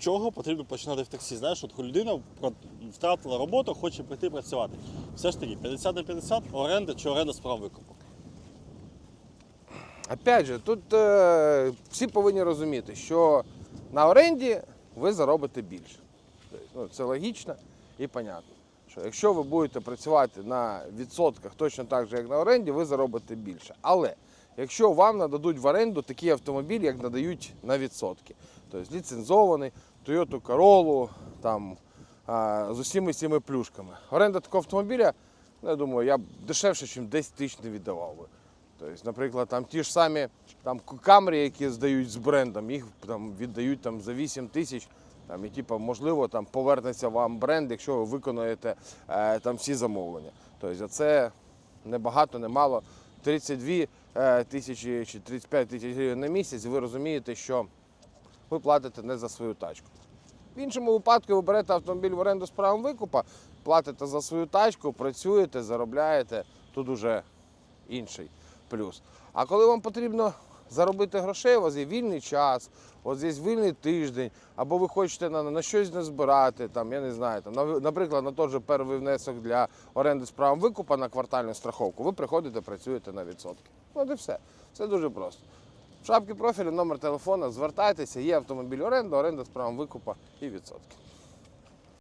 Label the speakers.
Speaker 1: чого потрібно починати в таксі? Знаєш, от людина втратила роботу, хоче прийти працювати. Все ж таки, 50 на 50 оренда чи оренда з правом викупу.
Speaker 2: Опять же, тут е, всі повинні розуміти, що на оренді ви заробите більше. Тобто, ну, це логічно і понятно. Що якщо ви будете працювати на відсотках точно так же, як на оренді, ви заробите більше. Але якщо вам нададуть в оренду такий автомобіль, як надають на відсотки, тобто ліцензований, Toyota Corolla, там, з усіми цими плюшками. Оренда такого автомобіля, ну, я думаю, я б дешевше, ніж 10 тисяч не віддавав би. Тобто, наприклад, там ті ж самі там камери, які здають з брендом, їх там віддають там за 8 тисяч. Там, і типу, можливо, там повернеться вам бренд, якщо ви виконуєте е, там всі замовлення. Тобто, це не багато, не мало. 32 е, тисячі чи 35 тисяч гривень на місяць. Ви розумієте, що ви платите не за свою тачку. В іншому випадку ви берете автомобіль в оренду з правом викупа, платите за свою тачку, працюєте, заробляєте. Тут уже інший плюс. А коли вам потрібно заробити грошей, у вас є вільний час, у вас є вільний тиждень, або ви хочете на, на щось не збирати, там, я не знаю, там, на- наприклад, на той же перший внесок для оренди з правом викупа на квартальну страховку, ви приходите, працюєте на відсотки. От і все. Це дуже просто. В шапці профілю номер телефона, звертайтеся, є автомобіль оренда, оренда з правом викупа і відсотки.